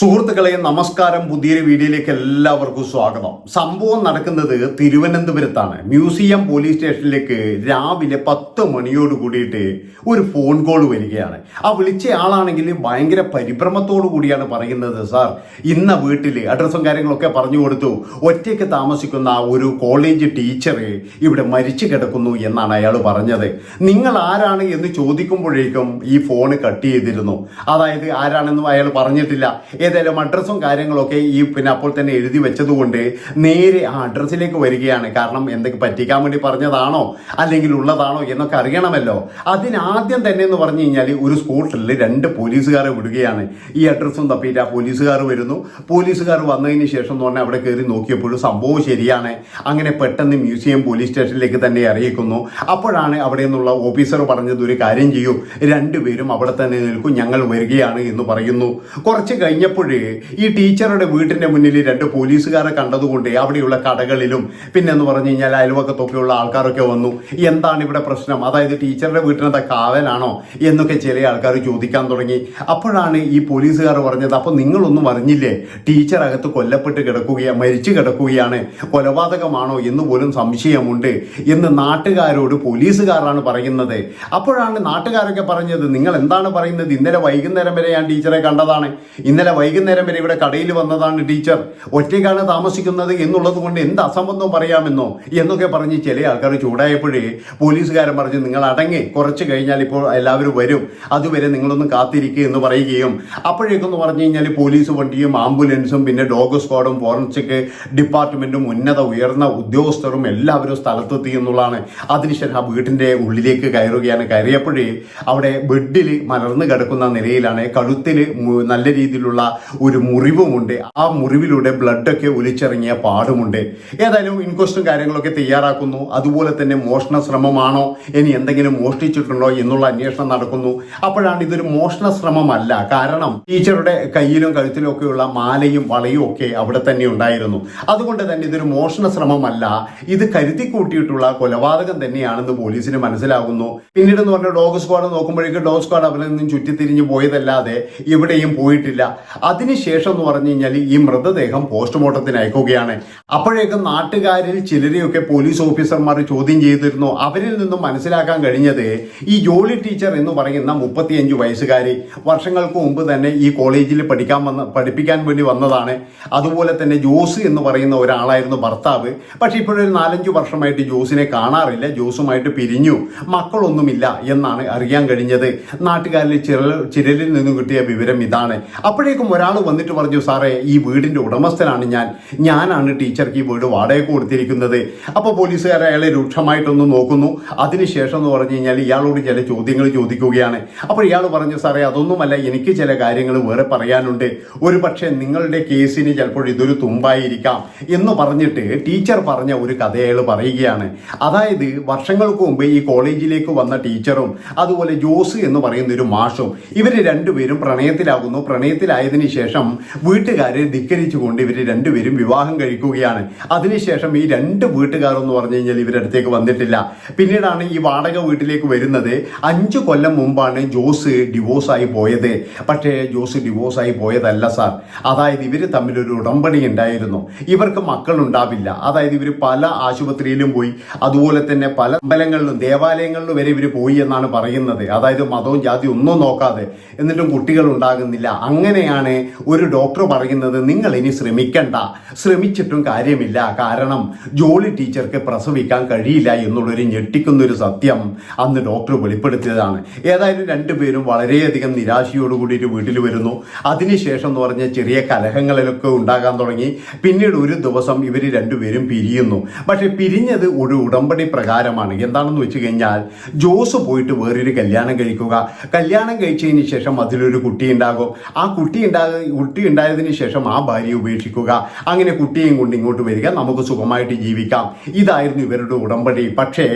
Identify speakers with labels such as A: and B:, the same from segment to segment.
A: സുഹൃത്തുക്കളെ നമസ്കാരം. പുതിയൊരു വീഡിയോയിലേക്ക് എല്ലാവർക്കും സ്വാഗതം. സംഭവം നടക്കുന്നത് തിരുവനന്തപുരത്താണ്. മ്യൂസിയം പോലീസ് സ്റ്റേഷനിലേക്ക് രാവിലെ പത്ത് മണിയോട് കൂടിയിട്ട് ഒരു ഫോൺ കോൾ വരികയാണ്. ആ വിളിച്ച ആളാണെങ്കിൽ ഭയങ്കര പരിഭ്രമത്തോടു കൂടിയാണ് പറയുന്നത് സാർ ഇന്ന വീട്ടിൽ അഡ്രസ്സും കാര്യങ്ങളൊക്കെ പറഞ്ഞു കൊടുത്തു. ഒറ്റയ്ക്ക് താമസിക്കുന്ന ഒരു കോളേജ് ടീച്ചർ ഇവിടെ മരിച്ചു കിടക്കുന്നു എന്നാണ് അയാൾ പറഞ്ഞത്. നിങ്ങൾ ആരാണ് എന്ന് ചോദിക്കുമ്പോഴേക്കും ഈ ഫോൺ കട്ട് ചെയ്തിരുന്നു. അതായത് ആരാണെന്നും അയാൾ പറഞ്ഞിട്ടില്ല. ഏതായാലും അഡ്രസ്സും കാര്യങ്ങളൊക്കെ ഈ പിന്നെ അപ്പോൾ തന്നെ എഴുതി വെച്ചതുകൊണ്ട് നേരെ ആ അഡ്രസ്സിലേക്ക് വരികയാണ്. കാരണം എന്തൊക്കെ പറ്റിക്കാൻ വേണ്ടി പറഞ്ഞതാണോ? അല്ലെങ്കിൽ ഉള്ളതാണോ എന്നൊക്കെ അറിയണമല്ലോ. അതിനാദ്യം തന്നെ എന്ന് പറഞ്ഞു കഴിഞ്ഞാൽ ഒരു സ്കൂട്ടറിൽ രണ്ട് പോലീസുകാരെ വിടുകയാണ്. ഈ അഡ്രസ്സും തപ്പിയിട്ട് ആ പോലീസുകാർ വരുന്നു. പോലീസുകാർ വന്നതിന് ശേഷം എന്ന് പറഞ്ഞാൽ അവിടെ കയറി നോക്കിയപ്പോഴും സംഭവം ശരിയാണ്. അങ്ങനെ പെട്ടെന്ന് മ്യൂസിയം പോലീസ് സ്റ്റേഷനിലേക്ക് തന്നെ അറിയിക്കുന്നു. അപ്പോഴാണ് അവിടെ നിന്നുള്ള ഓഫീസർ പറഞ്ഞത് ഒരു കാര്യം ചെയ്യൂ. രണ്ടുപേരും അവിടെ തന്നെ നിൽക്കും ഞങ്ങൾ വരികയാണ് എന്ന് പറയുന്നു. കുറച്ച് കഴിഞ്ഞപ്പോൾ ഈ ടീച്ചറുടെ വീട്ടിന്റെ മുന്നിൽ രണ്ട് പോലീസുകാരെ കണ്ടതുകൊണ്ട് അവിടെയുള്ള കടകളിലും പിന്നെ എന്ന് പറഞ്ഞു കഴിഞ്ഞാൽ അയൽവക്കത്തൊക്കെയുള്ള ആൾക്കാരൊക്കെ വന്നു. എന്താണ് ഇവിടെ പ്രശ്നം? അതായത് ടീച്ചറുടെ വീട്ടിനെന്താ കാവലാണോ? എന്നൊക്കെ ചില ആൾക്കാർ ചോദിക്കാൻ തുടങ്ങി. അപ്പോഴാണ് ഈ പോലീസുകാർ പറഞ്ഞത് അപ്പോൾ നിങ്ങളൊന്നും അറിഞ്ഞില്ലേ? ടീച്ചർ അകത്ത് കൊല്ലപ്പെട്ട് കിടക്കുകയാണ് മരിച്ചു കിടക്കുകയാണ്. കൊലപാതകമാണോ എന്ന് പോലും സംശയമുണ്ട്. എന്ന് നാട്ടുകാരോട് പോലീസുകാരാണ് പറയുന്നത്. അപ്പോഴാണ് നാട്ടുകാരൊക്കെ പറഞ്ഞത് നിങ്ങൾ എന്താണ് പറയുന്നത്? ഇന്നലെ വൈകുന്നേരം വരെ ഞാൻ ടീച്ചറെ കണ്ടതാണ്. ഇന്നലെ വൈകുന്നേരം വരെ ഇവിടെ കടയിൽ വന്നതാണ് ടീച്ചർ. ഒറ്റയ്ക്കാണ് താമസിക്കുന്നത് എന്നുള്ളത് കൊണ്ട് എന്ത് അസംബന്ധം പറയാമെന്നോ എന്നൊക്കെ പറഞ്ഞ് ചില ആൾക്കാർ ചൂടായപ്പോഴേ പോലീസുകാരൻ പറഞ്ഞു നിങ്ങൾ അടങ്ങി കുറച്ച് കഴിഞ്ഞാൽ ഇപ്പോൾ എല്ലാവരും വരും. അതുവരെ നിങ്ങളൊന്ന് കാത്തിരിക്കുക എന്ന് പറയുകയും അപ്പോഴേക്കൊന്ന് പറഞ്ഞു കഴിഞ്ഞാൽ പോലീസ് വണ്ടിയും ആംബുലൻസും പിന്നെ ഡോഗ് സ്ക്വാഡും ഫോറൻസിക് ഡിപ്പാർട്ട്മെന്റും ഉന്നത ഉയർന്ന ഉദ്യോഗസ്ഥരും എല്ലാവരും സ്ഥലത്തെത്തി എന്നുള്ളതാണ്. അതിനുശേഷം ആ വീട്ടിന്റെ ഉള്ളിലേക്ക് കയറുകയാണ്. കയറിയപ്പോഴേ അവിടെ ബെഡിൽ മലർന്നു കിടക്കുന്ന നിലയിലാണ് കഴുത്തിൽ നല്ല രീതിയിലുള്ള ഒരു മുറിവുമുണ്ട്. ആ മുറിവിലൂടെ ബ്ലഡൊക്കെ ഒലിച്ചിറങ്ങിയ പാടുമുണ്ട്. ഏതായാലും ഇൻക്വസ്റ്റും കാര്യങ്ങളൊക്കെ തയ്യാറാക്കുന്നു. അതുപോലെ തന്നെ മോഷണ ശ്രമമാണോ? ഇനി എന്തെങ്കിലും മോഷ്ടിച്ചിട്ടുണ്ടോ എന്നുള്ള അന്വേഷണം നടക്കുന്നു. അപ്പോഴാണ് ഇതൊരു മോഷണ ശ്രമമല്ല. കാരണം ടീച്ചറുടെ കയ്യിലും കഴുത്തിലും ഒക്കെയുള്ള മാലയും വളയും ഒക്കെ അവിടെ തന്നെ ഉണ്ടായിരുന്നു. അതുകൊണ്ട് തന്നെ ഇതൊരു മോഷണ ശ്രമമല്ല. ഇത് കരുതി കൂട്ടിയിട്ടുള്ള കൊലപാതകം തന്നെയാണെന്ന് പോലീസിന് മനസ്സിലാകുന്നു. പിന്നീട് എന്ന് പറഞ്ഞാൽ ഡോഗ് സ്ക്വാഡ് നോക്കുമ്പോഴേക്കും ഡോഗ് സ്ക്വാഡ് അവരിൽ നിന്നും ചുറ്റിത്തിരിഞ്ഞ് പോയതല്ലാതെ എവിടെയും പോയിട്ടില്ല. അതിനുശേഷം എന്ന് പറഞ്ഞു കഴിഞ്ഞാൽ ഈ മൃതദേഹം പോസ്റ്റ്മോർട്ടത്തിന് അയക്കുകയാണ്. അപ്പോഴേക്കും നാട്ടുകാരിൽ ചിലരെയൊക്കെ പോലീസ് ഓഫീസർമാർ ചോദ്യം ചെയ്തിരുന്നു. അവരിൽ നിന്നും മനസ്സിലാക്കാൻ കഴിഞ്ഞത് ഈ ജോളി ടീച്ചർ എന്ന് പറയുന്ന മുപ്പത്തിയഞ്ച് വയസ്സുകാരി വർഷങ്ങൾക്ക് മുമ്പ് തന്നെ ഈ കോളേജിൽ പഠിക്കാൻ വന്ന പഠിപ്പിക്കാൻ വേണ്ടി വന്നതാണ്. അതുപോലെ തന്നെ ജോസ് എന്ന് പറയുന്ന ഒരാളായിരുന്നു ഭർത്താവ്. പക്ഷെ ഇപ്പോഴൊരു നാലഞ്ച് വർഷമായിട്ട് ജോസിനെ കാണാറില്ല. ജോസുമായിട്ട് പിരിഞ്ഞു. മക്കളൊന്നുമില്ല എന്നാണ് അറിയാൻ കഴിഞ്ഞത്. നാട്ടുകാരിൽ ചില ചിരലിൽ നിന്നും കിട്ടിയ വിവരം ഇതാണ്. അപ്പോഴേക്കും ഒരാൾ വന്നിട്ട് പറഞ്ഞു സാറേ ഈ വീടിന്റെ ഉടമസ്ഥനാണ് ഞാൻ. ഞാനാണ് ടീച്ചർക്ക് ഈ വീട് വാടകയ്ക്ക് കൊടുത്തിരിക്കുന്നത്. അപ്പോൾ പോലീസുകാർ അയാളെ രൂക്ഷമായിട്ടൊന്ന് നോക്കുന്നു. അതിനുശേഷം എന്ന് പറഞ്ഞു കഴിഞ്ഞാൽ ഇയാളോട് ചില ചോദ്യങ്ങൾ ചോദിക്കുകയാണ്. അപ്പോൾ ഇയാൾ പറഞ്ഞു സാറേ അതൊന്നുമല്ല എനിക്ക് ചില കാര്യങ്ങൾ വേറെ പറയാനുണ്ട്. ഒരു പക്ഷേ നിങ്ങളുടെ കേസിന് ചിലപ്പോൾ ഇതൊരു തുമ്പായിരിക്കാം. എന്ന് പറഞ്ഞിട്ട് ടീച്ചർ പറഞ്ഞ ഒരു കഥ അയാൾ പറയുകയാണ്. അതായത് വർഷങ്ങൾക്ക് മുമ്പ് ഈ കോളേജിലേക്ക് വന്ന ടീച്ചറും അതുപോലെ ജോസ് എന്ന് പറയുന്ന ഒരു മാഷും ഇവർ രണ്ടുപേരും പ്രണയത്തിലാകുന്നു. പ്രണയത്തിലായതിനു ശേഷം വീട്ടുകാരെ ധിക്കരിച്ചുകൊണ്ട് ഇവർ രണ്ടുപേരും വിവാഹം കഴിക്കുകയാണ്. അതിനുശേഷം ഈ രണ്ട് വീട്ടുകാർ എന്ന് പറഞ്ഞു കഴിഞ്ഞാൽ ഇവരുടെ അടുത്തേക്ക് വന്നിട്ടില്ല. പിന്നീടാണ് ഈ വാടക വീട്ടിലേക്ക് വരുന്നത്. അഞ്ചു കൊല്ലം മുമ്പാണ് ജോസ് ഡിവോഴ്സായി പോയത്. പക്ഷേ ജോസ് ഡിവോഴ്സായി പോയതല്ല സാർ. അതായത് ഇവർ തമ്മിലൊരു ഉടമ്പടി ഉണ്ടായിരുന്നു. ഇവർക്ക് മക്കളുണ്ടാവില്ല. അതായത് ഇവർ പല ആശുപത്രിയിലും പോയി. അതുപോലെ തന്നെ പല അമ്പലങ്ങളിലും ദേവാലയങ്ങളിലും വരെ ഇവർ പോയി എന്നാണ് പറയുന്നത്. അതായത് മതവും ജാതി ഒന്നും നോക്കാതെ. എന്നിട്ടും കുട്ടികൾ ഉണ്ടാകുന്നില്ല. അങ്ങനെയാണ് ഒരു ഡോക്ടർ പറയുന്നത് നിങ്ങൾ ഇനി ശ്രമിക്കണ്ട. ശ്രമിച്ചിട്ടും കാര്യമില്ല. കാരണം ജോളി ടീച്ചർക്ക് പ്രസവിക്കാൻ കഴിയില്ല എന്നുള്ളൊരു ഞെട്ടിക്കുന്നൊരു സത്യം അന്ന് ഡോക്ടർ വെളിപ്പെടുത്തിയതാണ്. ഏതായാലും രണ്ടുപേരും വളരെയധികം നിരാശയോട് കൂടിയിട്ട് വീട്ടിൽ വരുന്നു. അതിനുശേഷം എന്ന് പറഞ്ഞാൽ ചെറിയ കലഹങ്ങളിലൊക്കെ ഉണ്ടാകാൻ തുടങ്ങി. പിന്നീട് ഒരു ദിവസം ഇവർ രണ്ടുപേരും പിരിയുന്നു. പക്ഷെ പിരിഞ്ഞത് ഒരു ഉടമ്പടി പ്രകാരമാണ്. എന്താണെന്ന് വെച്ച് കഴിഞ്ഞാൽ ജോസ് പോയിട്ട് വേറൊരു കല്യാണം കഴിക്കുക. കല്യാണം കഴിച്ചതിന് ശേഷം അതിലൊരു കുട്ടി ഉണ്ടാകും ആ കുട്ടി ഉണ്ടാക കുട്ടി ഉണ്ടായതിനു ശേഷം ആ ഭാര്യയെ ഉപേക്ഷിക്കുക. അങ്ങനെ കുട്ടിയെയും കൊണ്ട് ഇങ്ങോട്ട് വരിക. നമുക്ക് സുഖമായിട്ട് ജീവിക്കാം. ഇതായിരുന്നു ഇവരുടെ ഉടമ്പടി. പക്ഷേ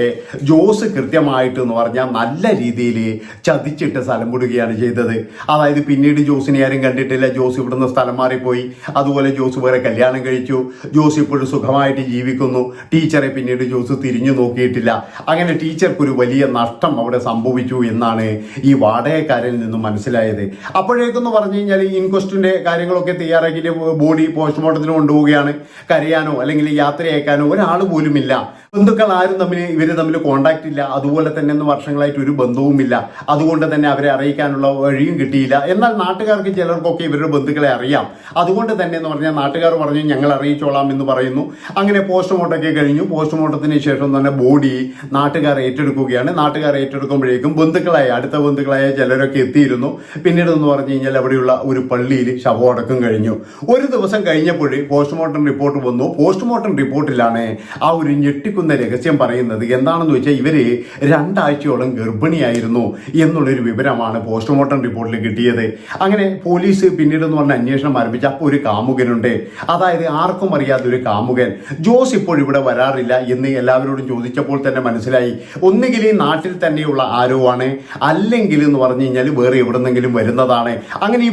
A: ജോസ് കൃത്യമായിട്ട് എന്ന് പറഞ്ഞാൽ നല്ല രീതിയിൽ ചതിച്ചിട്ട് സ്ഥലം വിടുകയാണ് ചെയ്തത്. അതായത് പിന്നീട് ജോസിനെ ആരും കണ്ടിട്ടില്ല. ജോസ് ഇവിടുന്ന് സ്ഥലം മാറിപ്പോയി. അതുപോലെ ജോസ് വേറെ കല്യാണം കഴിച്ചു. ജോസ് ഇപ്പോഴും സുഖമായിട്ട് ജീവിക്കുന്നു. ടീച്ചറെ പിന്നീട് ജോസ് തിരിഞ്ഞു നോക്കിയിട്ടില്ല. അങ്ങനെ ടീച്ചർക്ക് ഒരു വലിയ നഷ്ടം അവിടെ സംഭവിച്ചു എന്നാണ് ഈ വാടകക്കാരിൽ നിന്നും മനസ്സിലായത്. അപ്പോഴേക്കെന്ന് പറഞ്ഞു കഴിഞ്ഞാൽ ഇൻക്വസ്റ്റിന്റെ കാര്യങ്ങളൊക്കെ തയ്യാറാക്കിയിട്ട് ബോഡി പോസ്റ്റ്മോർട്ടത്തിന് കൊണ്ടുപോവുകയാണ്. കരയാനോ അല്ലെങ്കിൽ യാത്ര അയക്കാനോ ഒരാൾ പോലുമില്ല. ബന്ധുക്കൾ ആരും തമ്മിൽ ഇവർ തമ്മിൽ കോണ്ടാക്ട് ഇല്ല. അതുപോലെ തന്നെ വർഷങ്ങളായിട്ട് ഒരു ബന്ധവുമില്ല. അതുകൊണ്ട് തന്നെ അവരെ അറിയിക്കാനുള്ള വഴിയും കിട്ടിയില്ല. എന്നാൽ നാട്ടുകാർക്ക് ചിലർക്കൊക്കെ ഇവരുടെ ബന്ധുക്കളെ അറിയാം. അതുകൊണ്ട് തന്നെ എന്ന് പറഞ്ഞാൽ നാട്ടുകാർ പറഞ്ഞു ഞങ്ങൾ അറിയിച്ചോളാം എന്ന് പറയുന്നു. അങ്ങനെ പോസ്റ്റ്മോർട്ടമൊക്കെ കഴിഞ്ഞു. പോസ്റ്റ്മോർട്ടത്തിന് ശേഷം തന്നെ ബോഡി നാട്ടുകാർ ഏറ്റെടുക്കുകയാണ്. നാട്ടുകാർ ഏറ്റെടുക്കുമ്പോഴേക്കും ബന്ധുക്കളായ അടുത്ത ബന്ധുക്കളായ ചിലരൊക്കെ എത്തിയിരുന്നു. പിന്നീട് എന്ന് പറഞ്ഞു കഴിഞ്ഞാൽ അവിടെയുള്ള ഒരു പള്ളിയിൽ ശവമടക്കം കഴിഞ്ഞു. ഒരു ദിവസം കഴിഞ്ഞപ്പോൾ പോസ്റ്റ്മോർട്ടം റിപ്പോർട്ട് വന്നു. പോസ്റ്റ്മോർട്ടം റിപ്പോർട്ടിലാണ് ആ ഒരു ഞെട്ടിക്കുന്ന രഹസ്യം പറയുന്നത്. എന്താണെന്ന് വെച്ചാൽ ഇവർ രണ്ടാഴ്ചയോളം ഗർഭിണിയായിരുന്നു എന്നുള്ളൊരു വിവരമാണ് പോസ്റ്റ്മോർട്ടം റിപ്പോർട്ടിൽ കിട്ടിയത്. അങ്ങനെ പോലീസ് പിന്നീട് എന്ന് പറഞ്ഞ അന്വേഷണം ആരംഭിച്ച അപ്പോൾ ഒരു കാമുകനുണ്ട്. അതായത് ആർക്കും അറിയാത്ത ഒരു കാമുകൻ. ജോസ് ഇപ്പോൾ ഇവിടെ വരാറില്ല എന്ന് എല്ലാവരോടും ചോദിച്ചപ്പോൾ തന്നെ മനസ്സിലായി. ഒന്നുകിൽ ഈ നാട്ടിൽ തന്നെയുള്ള ആരോ ആണ്. അല്ലെങ്കിൽ എന്ന് പറഞ്ഞു കഴിഞ്ഞാൽ വേറെ എവിടെ നിന്നെങ്കിലും വരുന്നതാണ്. അങ്ങനെ ഈ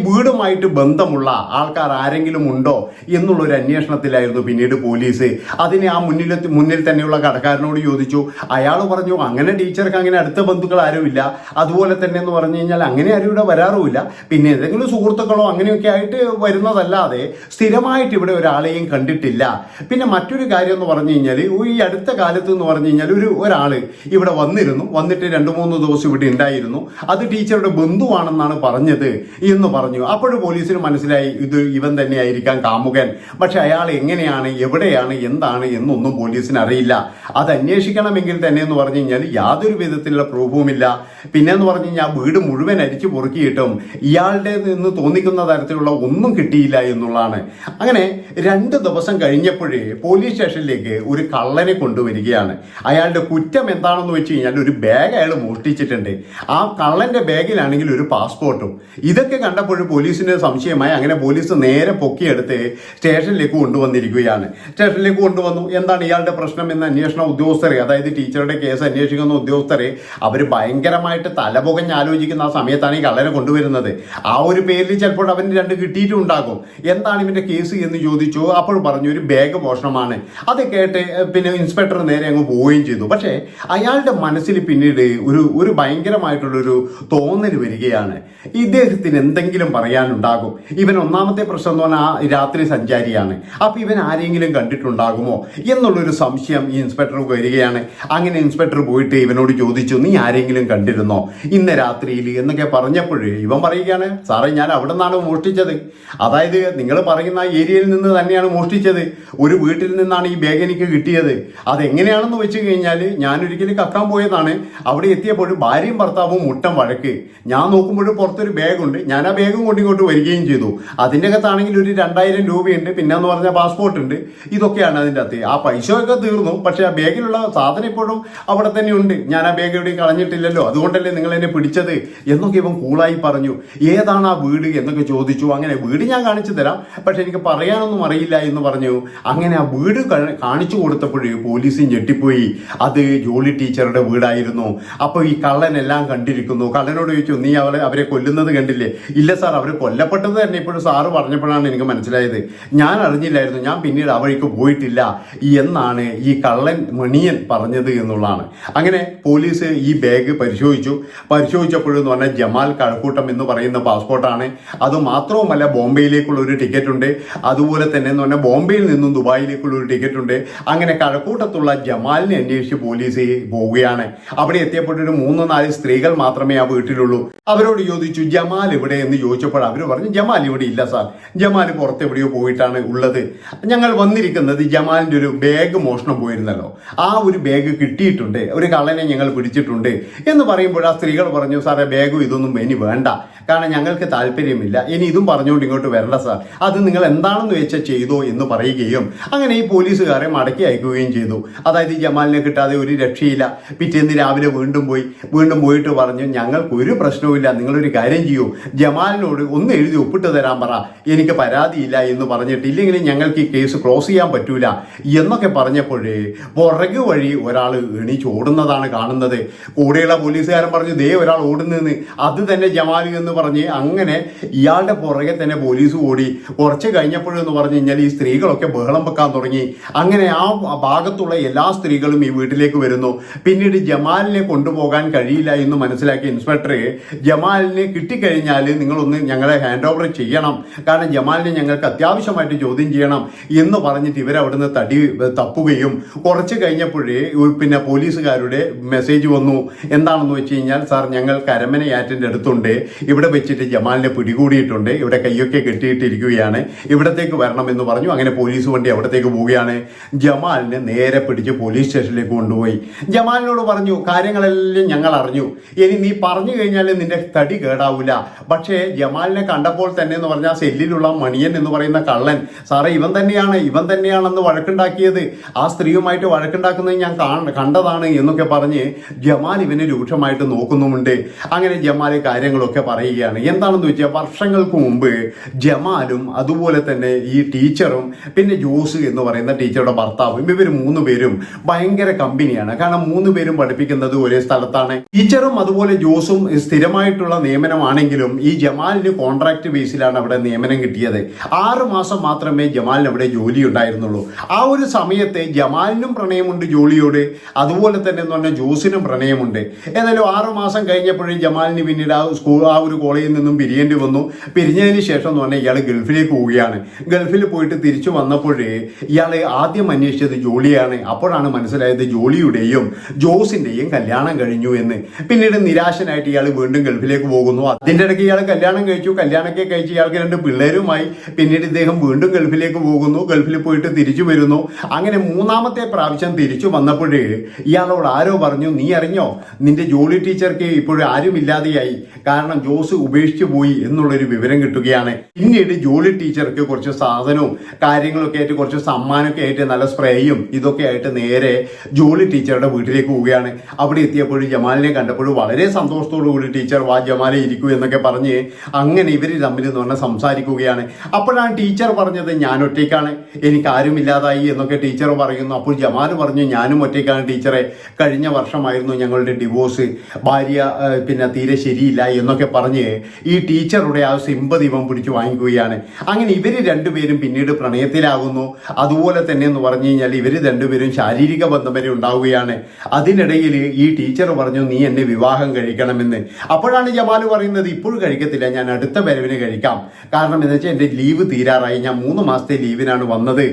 A: വീടുമായിട്ട് ബന്ധമുള്ള ആൾക്കാർ ആരെങ്കിലും ഉണ്ടോ എന്നുള്ളൊരു അന്വേഷണത്തിലായിരുന്നു പിന്നീട് പോലീസ്. അതിനെ ആ മുന്നിൽ മുന്നിൽ തന്നെയുള്ള കടക്കാരനോട് ചോദിച്ചു. അയാൾ പറഞ്ഞു അങ്ങനെ ടീച്ചർക്ക് അങ്ങനെ അടുത്ത ബന്ധുക്കൾ ആരുമില്ല. അതുപോലെ തന്നെ എന്ന് പറഞ്ഞു കഴിഞ്ഞാൽ അങ്ങനെ ആരും ഇവിടെ വരാറുമില്ല. പിന്നെ ഏതെങ്കിലും സുഹൃത്തുക്കളോ അങ്ങനെയൊക്കെ ആയിട്ട് വരുന്നതല്ലാതെ സ്ഥിരമായിട്ട് ഇവിടെ ഒരാളെയും കണ്ടിട്ടില്ല. പിന്നെ മറ്റൊരു കാര്യം എന്ന് പറഞ്ഞു കഴിഞ്ഞാൽ ഈ അടുത്ത കാലത്ത് എന്ന് പറഞ്ഞു കഴിഞ്ഞാൽ ഒരു ഒരാൾ ഇവിടെ വന്നിരുന്നു. വന്നിട്ട് രണ്ട് മൂന്ന് ദിവസം ഇവിടെ ഉണ്ടായിരുന്നു. അത് ടീച്ചറുടെ ബന്ധുവാണെന്നാണ് പറഞ്ഞത് എന്ന് പറഞ്ഞു. അപ്പോഴും പോലീസിന് മനസ്സിലായി ഇത് ഇവൻ തന്നെയായിരിക്കാം കാമുകൻ. പക്ഷെ അയാൾ എങ്ങനെയാണ് എവിടെയാണ് എന്താണ് എന്നൊന്നും പോലീസിന് അറിയില്ല. അത് അന്വേഷിക്കണമെങ്കിൽ തന്നെ എന്ന് പറഞ്ഞു കഴിഞ്ഞാൽ യാതൊരു വിധത്തിലുള്ള പ്രൂഫുമില്ല പിന്നെ എന്ന് പറഞ്ഞു കഴിഞ്ഞാൽ വീട് മുഴുവൻ അരിച്ചു പൊറുക്കിയിട്ടും ഇയാളുടെ നിന്ന് തോന്നിക്കുന്ന തരത്തിലുള്ള ഒന്നും കിട്ടിയില്ല എന്നുള്ളതാണ്. അങ്ങനെ രണ്ട് ദിവസം കഴിഞ്ഞപ്പോഴേ പോലീസ് സ്റ്റേഷനിലേക്ക് ഒരു കള്ളനെ കൊണ്ടുവരികയാണ്. അയാളുടെ കുറ്റം എന്താണെന്ന് വെച്ച് കഴിഞ്ഞാൽ ഒരു ബാഗ് അയാൾ മോഷ്ടിച്ചിട്ടുണ്ട്. ആ കള്ളന്റെ ബാഗിലാണെങ്കിൽ ഒരു പാസ്പോർട്ടും. ഇതൊക്കെ കണ്ടപ്പോൾ പോലീസിന് സംശയമായി അങ്ങനെ പോലീസ് നേരെ പൊക്കിയെടുത്ത് സ്റ്റേഷനിലേക്ക് കൊണ്ടുവന്നിരിക്കുകയാണ്. സ്റ്റേഷനിലേക്ക് കൊണ്ടുവന്നു. എന്താണ് ഇയാളുടെ പ്രശ്നം എന്ന് അന്വേഷണ ഉദ്യോഗസ്ഥരെ അതായത് ടീച്ചറുടെ കേസ് അന്വേഷിക്കുന്ന ഉദ്യോഗസ്ഥരെ അവർ ഭയങ്കരമായിട്ട് തലപുകഞ്ഞ് ആലോചിക്കുന്ന ആ സമയത്താണ് ഈ കള്ളനെ കൊണ്ടുവരുന്നത്. ആ ഒരു പേരിൽ ചിലപ്പോൾ അവന് രണ്ട് കിട്ടിയിട്ടുണ്ടാകും എന്താണ് ഇവന്റെ കേസ് എന്ന് ചോദിച്ചു. അപ്പോൾ പറഞ്ഞു ഒരു ബാഗ് മോഷണമാണ്. അത് കേട്ട് പിന്നെ ഇൻസ്പെക്ടർ നേരെ അങ്ങ് പോവുകയും ചെയ്തു. പക്ഷേ അയാളുടെ മനസ്സിൽ പിന്നീട് ഒരു ഒരു ഭയങ്കരമായിട്ടുള്ളൊരു തോന്നൽ വരികയാണ്. ഇദ്ദേഹത്തിന് എന്തെങ്കിലും പറയാനുണ്ടാകും ഇവൻ ഒന്നാമത്തെ പ്രശ്നം എന്ന് പറഞ്ഞാൽ ആ രാത്രി സഞ്ചാരിയാണ്. അപ്പൊ ഇവൻ ആരെങ്കിലും കണ്ടിട്ടുണ്ടാകുമോ എന്നുള്ളൊരു സംശയം ഈ ഇൻസ്പെക്ടർ വരികയാണ്. അങ്ങനെ ഇൻസ്പെക്ടർ പോയിട്ട് ഇവനോട് ചോദിച്ചു നീ ആരെങ്കിലും കണ്ടിരുന്നോ? ഇന്ന് രാത്രിയിൽ? എന്നൊക്കെ പറഞ്ഞപ്പോഴേ ഇവൻ പറയുകയാണ് സാറേ ഞാൻ അവിടെ നിന്നാണ് മോഷ്ടിച്ചത്. അതായത് നിങ്ങൾ പറയുന്ന ഏരിയയിൽ നിന്ന് തന്നെയാണ് മോഷ്ടിച്ചത്. ഒരു വീട്ടിൽ നിന്നാണ് ഈ ബാഗ് എനിക്ക് കിട്ടിയത്. അതെങ്ങനെയാണെന്ന് വെച്ച് കഴിഞ്ഞാൽ ഞാൻ ഒരിക്കലും കക്കാൻ പോയതാണ്. അവിടെ എത്തിയപ്പോൾ ഭാര്യയും ഭർത്താവും മുട്ടം വഴക്ക്. ഞാൻ നോക്കുമ്പോഴും പുറത്തൊരു ബാഗുണ്ട് ഞാൻ ആ ബാഗും കൊണ്ട് ഇങ്ങോട്ട് വരികയും ചെയ്തു. അതിന്റെ അകത്താണെങ്കിൽ ഒരു രണ്ടായിരം രൂപയുണ്ട്. പിന്നെ എന്ന് പറഞ്ഞാൽ പാസ്പോർട്ട് ഉണ്ട്. ഇതൊക്കെയാണ് അതിന്റെ അകത്ത്. ആ പൈസ ഒക്കെ തീർന്നു. പക്ഷേ ആ ബാഗിലുള്ള സാധനം ഇപ്പോഴും അവിടെ തന്നെ ഉണ്ട്. ഞാൻ ആ ബാഗ് എവിടെയും കളഞ്ഞിട്ടില്ലല്ലോ. അതുകൊണ്ടല്ലേ നിങ്ങൾ എന്നെ പിടിച്ചത്? എന്നൊക്കെ ഇവൻ കൂളായി പറഞ്ഞു. ഏതാണ് ആ വീട് എന്നൊക്കെ ചോദിച്ചു. അങ്ങനെ വീട് ഞാൻ കാണിച്ചു തരാം. പക്ഷെ എനിക്ക് പറയാനൊന്നും അറിയില്ല എന്ന് പറഞ്ഞു. അങ്ങനെ ആ വീട് കാണിച്ചു കൊടുത്തപ്പോഴേ പോലീസ് ഞെട്ടിപ്പോയി. അത് ജോളി ടീച്ചറുടെ വീടായിരുന്നു. അപ്പോൾ ഈ കള്ളനെല്ലാം കണ്ടിരിക്കുന്നു. കള്ളനോട് ചോദിച്ചു നീ അവരെ അവരെ കൊല്ലുന്നത് കണ്ടില്ലേ? ഇല്ല സാർ അവർ കൊല്ലപ്പെട്ടത് തന്നെ ഇപ്പോഴും സാറ് പറഞ്ഞപ്പോഴാണ് എനിക്ക് മനസ്സിലായത്. ഞാൻ അറിഞ്ഞില്ലായിരുന്നു ഞാൻ പിന്നീട് ആ വഴിക്ക് പോയിട്ടില്ല. എന്നാണ് ഈ കള്ളൻ മണിയൻ പറഞ്ഞത് എന്നുള്ളതാണ്. അങ്ങനെ പോലീസ് ഈ ബാഗ് പരിശോധിച്ചു. പരിശോധിച്ചപ്പോഴെന്ന് പറഞ്ഞാൽ ജമാൽ കഴക്കൂട്ടം എന്ന് പറയുന്ന പാസ്പോർട്ടാണ്. അത് മാത്രവുമല്ല ബോംബെയിലേക്കുള്ള ഒരു ടിക്കറ്റ് ഉണ്ട് അതുപോലെ തന്നെ എന്ന് പറഞ്ഞാൽ ബോംബെയിൽ നിന്നും ദുബായിലേക്കുള്ള ഒരു ടിക്കറ്റ് ഉണ്ട് അങ്ങനെ കഴക്കൂട്ടത്തുള്ള ജമാലിനെ അന്വേഷിച്ച് പോലീസ് പോവുകയാണ്. അവിടെ എത്തിയപ്പോഴൊരു മൂന്ന് നാല് സ്ത്രീകൾ മാത്രമേ ആ വീട്ടിലുള്ളൂ. അവരോട് ചോദിച്ചു ജമാൽ ഇവിടെ എന്ന് ചോദിച്ചപ്പോൾ അവർ പറഞ്ഞു ജമാൽ ഇവിടെ ഇല്ല സാർ. ജമാൽ പുറത്ത് എവിടെയോ പോയിട്ടാണ് ഉള്ളത്. ഞങ്ങൾ വന്നിരിക്കുന്നത് ജമാലിന്റെ ഒരു ബാഗ് മോഷണം പോയിരുന്നല്ലോ. ആ ഒരു ബാഗ് കിട്ടിയിട്ടുണ്ട്. ഒരു കള്ളനെ ഞങ്ങൾ പിടിച്ചിട്ടുണ്ട് എന്ന് പറയുമ്പോൾ ആ സ്ത്രീകൾ പറഞ്ഞു സാറേ ബാഗും ഇതൊന്നും ഇനി വേണ്ട. കാരണം ഞങ്ങൾക്ക് താല്പര്യമില്ല. ഇനി ഇതും പറഞ്ഞുകൊണ്ട് ഇങ്ങോട്ട് വരണ്ട സാർ. അത് നിങ്ങൾ എന്താണെന്ന് വെച്ചാൽ ചെയ്തോ എന്ന് പറയുകയും അങ്ങനെ ഈ പോലീസുകാരെ മടക്കി അയക്കുകയും ചെയ്തു. അതായത് ജമാലിനെ കിട്ടാതെ ഒരു രക്ഷയില്ല. പിറ്റേന്ന് രാവിലെ വീണ്ടും പോയി. വീണ്ടും പോയിട്ട് പറഞ്ഞു ഞങ്ങൾക്ക് ഒരു പ്രശ്നവുമില്ല. നിങ്ങളൊരു കാര്യം ചെയ്യൂ. ജമാലിനോട് ഒന്ന് എഴുതി ഒപ്പിട്ട് തരാൻ പറ. എനിക്ക് പരാതിയില്ല എന്ന് പറഞ്ഞിട്ട് ഇല്ലെങ്കിൽ ഞങ്ങൾക്ക് ഈ കേസ് ക്ലോസ് ചെയ്യാൻ പറ്റൂല. എന്നൊക്കെ പറഞ്ഞപ്പോഴേ പുറകു വഴി ഒരാൾ എണീച്ച് ഓടുന്നതാണ് കാണുന്നത്. കൂടെയുള്ള പോലീസുകാരൻ പറഞ്ഞു ദേ ഒരാൾ ഓടുന്നതെന്ന് അത് തന്നെ ജമാലി എന്ന് പറഞ്ഞ് അങ്ങനെ ഇയാളുടെ പുറകെ തന്നെ പോലീസ് ഓടി. കുറച്ച് കഴിഞ്ഞപ്പോഴെന്ന് പറഞ്ഞു കഴിഞ്ഞാൽ ഈ സ്ത്രീകളൊക്കെ ബഹളം വെക്കാൻ തുടങ്ങി. അങ്ങനെ ആ ഭാഗത്തുള്ള എല്ലാ സ്ത്രീകളും ഈ വീട്ടിലേക്ക് വരുന്നു. പിന്നീട് ജമാലിനെ കൊണ്ടുപോകാൻ കഴിയില്ല എന്ന് മനസ്സിലാക്കിയ ഇൻസ്പെക്ടർ ജമാലിനെ കിട്ടിക്കഴിഞ്ഞാൽ നിങ്ങളൊന്ന് ഞങ്ങളെ ഹാൻഡ് ഓവർ ചെയ്യണം. കാരണം ജമാലിനെ ഞങ്ങൾക്ക് അത്യാവശ്യമായിട്ട് ചോദ്യം ചെയ്യണം എന്ന് പറഞ്ഞിട്ട് ഇവരവിടുന്ന് തടി തപ്പുകയും കുറച്ച് കഴിഞ്ഞപ്പോഴേ പിന്നെ പോലീസുകാരുടെ മെസ്സേജ് വന്നു. എന്താണെന്ന് വെച്ച് കഴിഞ്ഞാൽ സാർ ഞങ്ങൾ കരമനയാറ്റിന്റെ അടുത്തുണ്ട്. ഇവിടെ വെച്ചിട്ട് ജമാലിനെ പിടികൂടിയിട്ടുണ്ട്. ഇവിടെ കയ്യൊക്കെ കെട്ടിയിട്ടിരിക്കുകയാണ്. ഇവിടത്തേക്ക് വരണമെന്ന് പറഞ്ഞു. അങ്ങനെ പോലീസ് വണ്ടി അവിടത്തേക്ക് പോവുകയാണ്. ജമാലിനെ നേരെ പിടിച്ച് പോലീസ് സ്റ്റേഷനിലേക്ക് കൊണ്ടുപോയി. ജമാലിനോട് പറഞ്ഞു കാര്യങ്ങളെല്ലാം ഞങ്ങൾ അറിഞ്ഞു. ഇനി നീ പറഞ്ഞു കഴിഞ്ഞാൽ നിന്റെ തടി കേടാവില്ല പക്ഷേ ജമാലിനെ കണ്ടപ്പോൾ തന്നെ എന്ന് പറഞ്ഞാൽ സെല്ലിലുള്ള മണിയൻ എന്ന് പറയുന്ന കള്ളൻ സാറേ ഇവൻ തന്നെയാണ് ഇവൻ തന്നെയാണെന്ന് വഴക്കുണ്ടാക്കിയത്. ആ സ്ത്രീയുമായിട്ട് വഴക്കുണ്ടാക്കുന്നത് ഞാൻ കാണ കണ്ടതാണ് എന്നൊക്കെ പറഞ്ഞ് ജമാൽ ഇവനെ രൂക്ഷമായിട്ട് നോക്കുന്നുമുണ്ട്. അങ്ങനെ ജമാൽ കാര്യങ്ങളൊക്കെ പറയുകയാണ് എന്താണെന്ന് വെച്ചാൽ വർഷങ്ങൾക്ക് മുമ്പ് ജമാലും അതുപോലെ തന്നെ ഈ ടീച്ചറും പിന്നെ ജോസ് എന്ന് പറയുന്ന ടീച്ചറുടെ ഭർത്താവും ഇവർ മൂന്ന് പേരും ഭയങ്കര കമ്പനിയാണ്. കാരണം മൂന്ന് പേരും പഠിപ്പിക്കുന്നത് ഒരേ സ്ഥലത്താണ്. ടീച്ചറും അതുപോലെ ജോസും സ്ഥിരമായിട്ടുള്ള നിയമനമാണെങ്കിലും ഈ ജമാലിന് കോൺട്രാക്ട് ബേസിലാണ് അവിടെ നിയമനം കിട്ടിയത്. ആറ് മാസം മാത്രമേ ജമാലിന് അവിടെ ജോലി ഉണ്ടായിരുന്നുള്ളൂ. ആ ഒരു സമയത്ത് ജമാലിനും പ്രണയമുണ്ട് ജോലിയോട് അതുപോലെ തന്നെ എന്ന് പറഞ്ഞാൽ ജോസിനും പ്രണയമുണ്ട്. ഏതായാലും ആറ് മാസം കഴിഞ്ഞപ്പോഴും ജമാലിന് പിന്നീട് ആ സ്കൂൾ ആ ഒരു കോളേജിൽ നിന്നും പിരിയേണ്ടി വന്നു. പിരിഞ്ഞതിന് ശേഷം എന്ന് പറഞ്ഞാൽ ഇയാൾ ഗൾഫിലേക്ക് പോവുകയാണ്. ഗൾഫിൽ പോയിട്ട് തിരിച്ചു വന്നപ്പോഴേ ഇയാൾ ആദ്യം അന്വേഷിച്ചത് ജോലിയാണ് അപ്പോഴാണ് മനസ്സിലായത് ജോലിയുടെയും ജോസിന്റെയും കല്യാണം കഴിഞ്ഞു എന്ന്. പിന്നീട് നിരാശനായിട്ട് ഇയാൾ വീണ്ടും ഗൾഫിലേക്ക് പോകുന്നു. അതിന്റെ ഇടയ്ക്ക് ഇയാൾ കല്യാണം കഴിച്ചു. കല്യാണമൊക്കെ കഴിച്ച് ഇയാൾക്ക് രണ്ട് പിള്ളേരുമായി. പിന്നീട് ഇദ്ദേഹം വീണ്ടും ഗൾഫിലേക്ക് പോകുന്നു. ഗൾഫിൽ പോയിട്ട് തിരിച്ചു വരുന്നു. അങ്ങനെ മൂന്നാമത്തെ പ്രാവശ്യം തിരിച്ചു വന്നപ്പോഴേ ഇയാളോട് ആരോ പറഞ്ഞു നീ അറിഞ്ഞോ? നിന്റെ ജോളി ടീച്ചർക്ക് ഇപ്പോഴും ആരുമില്ലാതെയായി. കാരണം ജോസ് ഉപേക്ഷിച്ചു പോയി എന്നുള്ളൊരു വിവരം കിട്ടുകയാണ്. പിന്നീട് ജോലി ടീച്ചർക്ക് കുറച്ച് സാധനവും കാര്യങ്ങളൊക്കെ ആയിട്ട് കുറച്ച് സമ്മാനമൊക്കെ ആയിട്ട് നല്ല സ്പ്രേയും ഇതൊക്കെ ആയിട്ട് നേരെ ജോലി ടീച്ചറുടെ വീട്ടിലേക്ക് പോവുകയാണ്. അവിടെ എത്തിയപ്പോഴും ജമാലിനെ കണ്ടപ്പോഴും വളരെ സന്തോഷത്തോടു കൂടി ടീച്ചർ വാ ജമാലെ ഇരിക്കൂ എന്നൊക്കെ പറഞ്ഞ് അങ്ങനെ ഇവർ തമ്മിൽ എന്ന് പറഞ്ഞാൽ സംസാരിക്കുകയാണ്. അപ്പോഴാണ് ടീച്ചർ പറഞ്ഞത് ഞാൻ ഒറ്റയ്ക്കാണ്. എനിക്ക് ആരും ഇല്ലാതായി എന്നൊക്കെ ടീച്ചർ പറയുന്നു. അപ്പോൾ ജമാൽ പറഞ്ഞു ഞാനും ഒറ്റയ്ക്കാണ് ടീച്ചറെ. കഴിഞ്ഞ വർഷമായിരുന്നു ഞങ്ങളുടെ ഡിവോഴ്സ്. ഭാര്യ പിന്നെ തീരെ ശരിയില്ല എന്നൊക്കെ പറഞ്ഞ് ഈ ടീച്ചറുടെ ആ സിമ്പതിവം പിടിച്ചു വാങ്ങിക്കുകയാണ്. അങ്ങനെ ഇവർ രണ്ടുപേരും പിന്നീട് പ്രണയത്തിലാകുന്നു. അതുപോലെ തന്നെ എന്ന് പറഞ്ഞു കഴിഞ്ഞാൽ ഇവർ രണ്ടുപേരും ശാരീരിക ബന്ധം വരെ ഉണ്ടാവുകയാണ്. അതിനിടയിൽ ഈ ടീച്ചർ പറഞ്ഞു നീ എന്നെ വിവാഹം കഴിക്കണമെന്ന്. അപ്പോഴാണ് ജമാൽ പറയുന്നത് ഇപ്പോഴും കഴിക്കത്തില്ല ഞാൻ അടുത്ത വരവിന് കഴിക്കാം. കാരണം എന്താ വെച്ചാൽ എന്റെ ലീവ് തീരാറായി ഞാൻ മൂന്ന് മാസത്തെ ലീവിനാണ് വന്നത്.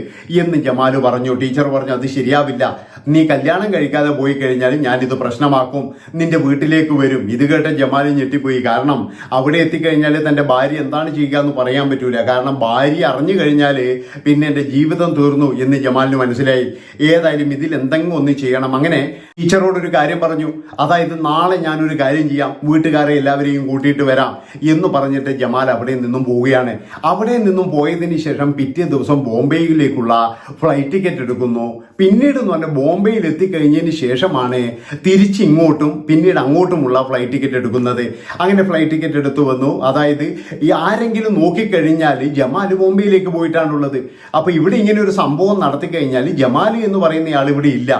A: എന്ന് ജമാൽ പറഞ്ഞു. ടീച്ചർ പറഞ്ഞു അത് ശരിയാവില്ല. നീ കല്യാണം കഴിക്കാതെ പോയി കഴിഞ്ഞാൽ ഞാനിത് പ്രശ്നമാക്കും. നിന്റെ വീട്ടിലേക്ക് വരും. ഇത് കേട്ട ജമാൽ ഞെട്ടിപ്പോയി. കാരണം അവിടെ എത്തിക്കഴിഞ്ഞാൽ തന്റെ ഭാര്യ എന്താണ് ചെയ്യുക എന്ന് പറയാൻ പറ്റൂല. കാരണം ഭാര്യ അറിഞ്ഞു കഴിഞ്ഞാൽ പിന്നെ എന്റെ ജീവിതം തീർന്നു എന്ന് ജമാലിന് മനസ്സിലായി. ഏതായാലും ഇതിൽ എന്തെങ്കിലും ഒന്ന് ചെയ്യണം. അങ്ങനെ ടീച്ചറോടൊരു കാര്യം പറഞ്ഞു. അതായത് നാളെ ഞാനൊരു കാര്യം ചെയ്യാം. വീട്ടുകാരെ എല്ലാവരെയും കൂട്ടിയിട്ട് വരാം എന്ന് പറഞ്ഞിട്ട് ജമാൽ അവിടെ നിന്നും പോവുകയാണ്. അവിടെ നിന്നും പോയതിന് ശേഷം പിറ്റേ ദിവസം ബോംബെയിലേക്കുള്ള ഫ്ലൈറ്റ് ടിക്കറ്റ് എടുക്കുന്നു. പിന്നീട് എന്ന് പറഞ്ഞാൽ ബോംബെയിൽ എത്തിക്കഴിഞ്ഞതിന് ശേഷമാണ് തിരിച്ചിങ്ങോട്ടും പിന്നീട് അങ്ങോട്ടുമുള്ള ഫ്ലൈറ്റ് ടിക്കറ്റ് എടുക്കുന്നത്. അങ്ങനെ ഫ്ലൈറ്റ് ടിക്കറ്റ് എടുത്തു വന്നു. അതായത് ഈ ആരെങ്കിലും നോക്കിക്കഴിഞ്ഞാൽ ജമാൽ ബോംബെയിലേക്ക് പോയിട്ടാണുള്ളത്. അപ്പോൾ ഇവിടെ ഇങ്ങനെ ഒരു സംഭവം നടത്തി കഴിഞ്ഞാൽ ജമാൽ എന്ന് പറയുന്ന ആൾ ഇവിടെ ഇല്ല.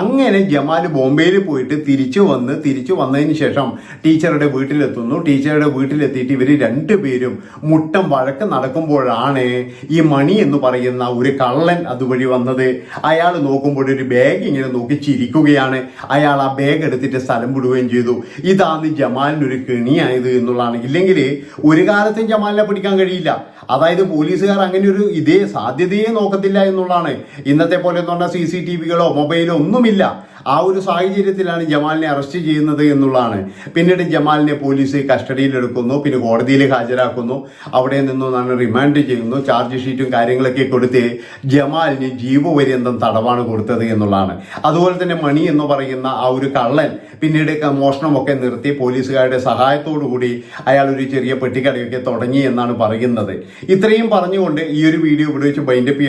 A: അങ്ങനെ ജമാൽ ബോംബെയിൽ പോയിട്ട് തിരിച്ചു വന്ന് തിരിച്ചു വന്നതിന് ശേഷം ടീച്ചറുടെ വീട്ടിലെത്തുന്നു. ടീച്ചറുടെ വീട്ടിലെത്തിയിട്ട് ഇവർ രണ്ടുപേരും മുട്ടം വഴക്ക് നടക്കുമ്പോഴാണ് ഈ മണി എന്ന് പറയുന്ന ഒരു കള്ളൻ അതുവഴി വന്നത്. അയാൾ നോക്കുമ്പോൾ ഒരു ബാഗ് ഇങ്ങനെ നോക്കി ചിരിക്കുകയാണ്. അയാൾ ആ ബാഗ് എടുത്തിട്ട് സ്ഥലം വിടുകയും ചെയ്തു. ഇതാണ് ജമാലിനൊരു കെണിയായത് എന്നുള്ളതാണ്. ഇല്ലെങ്കിൽ ഒരു കാലത്തും ജമാലിനെ പിടിക്കാൻ കഴിയില്ല. അതായത് പോലീസുകാർ അങ്ങനെ ഒരു ഇതേ സാധ്യതയെ നോക്കത്തില്ല എന്നുള്ളതാണ്. ഇന്നത്തെ പോലെ എന്ന് പറഞ്ഞാൽ സി സി ടി വികളോ മൊബൈലോ ഒന്നുമില്ല. ആ ഒരു സാഹചര്യത്തിലാണ് ജമാലിനെ അറസ്റ്റ് ചെയ്യുന്നത് എന്നുള്ളതാണ്. പിന്നീട് ജമാലിനെ പോലീസ് കസ്റ്റഡിയിലെടുക്കുന്നു പിന്നെ കോടതിയിൽ ഹാജരാക്കുന്നു. അവിടെ നിന്നും റിമാൻഡ് ചെയ്യുന്നു. ചാർജ് ഷീറ്റും കാര്യങ്ങളൊക്കെ കൊടുത്ത് ജമാലിന് ജീവപര്യന്തം തടവാണ് കൊടുത്തത് എന്നുള്ളതാണ്. അതുപോലെ തന്നെ മണി എന്ന് പറയുന്ന ആ ഒരു കള്ളൻ പിന്നീട് മോഷണമൊക്കെ നിർത്തി പോലീസുകാരുടെ സഹായത്തോടു കൂടി അയാൾ ഒരു ചെറിയ പെട്ടിക്കടയൊക്കെ തുടങ്ങി എന്നാണ് പറയുന്നത്. ഇത്രയും പറഞ്ഞുകൊണ്ട് ഈ ഒരു വീഡിയോ ഇവിടെ വെച്ച് ബൈൻഡപ്പ്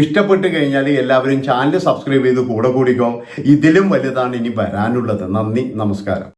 A: ഇഷ്ടപ്പെട്ട് കഴിഞ്ഞാൽ എല്ലാവരും ചാനൽ സബ്സ്ക്രൈബ് ചെയ്ത് കൂടെ കൂടിക്കോ. ഇതിലും വലുതാണ് ഇനി വരാനുള്ളത്. നന്ദി നമസ്കാരം.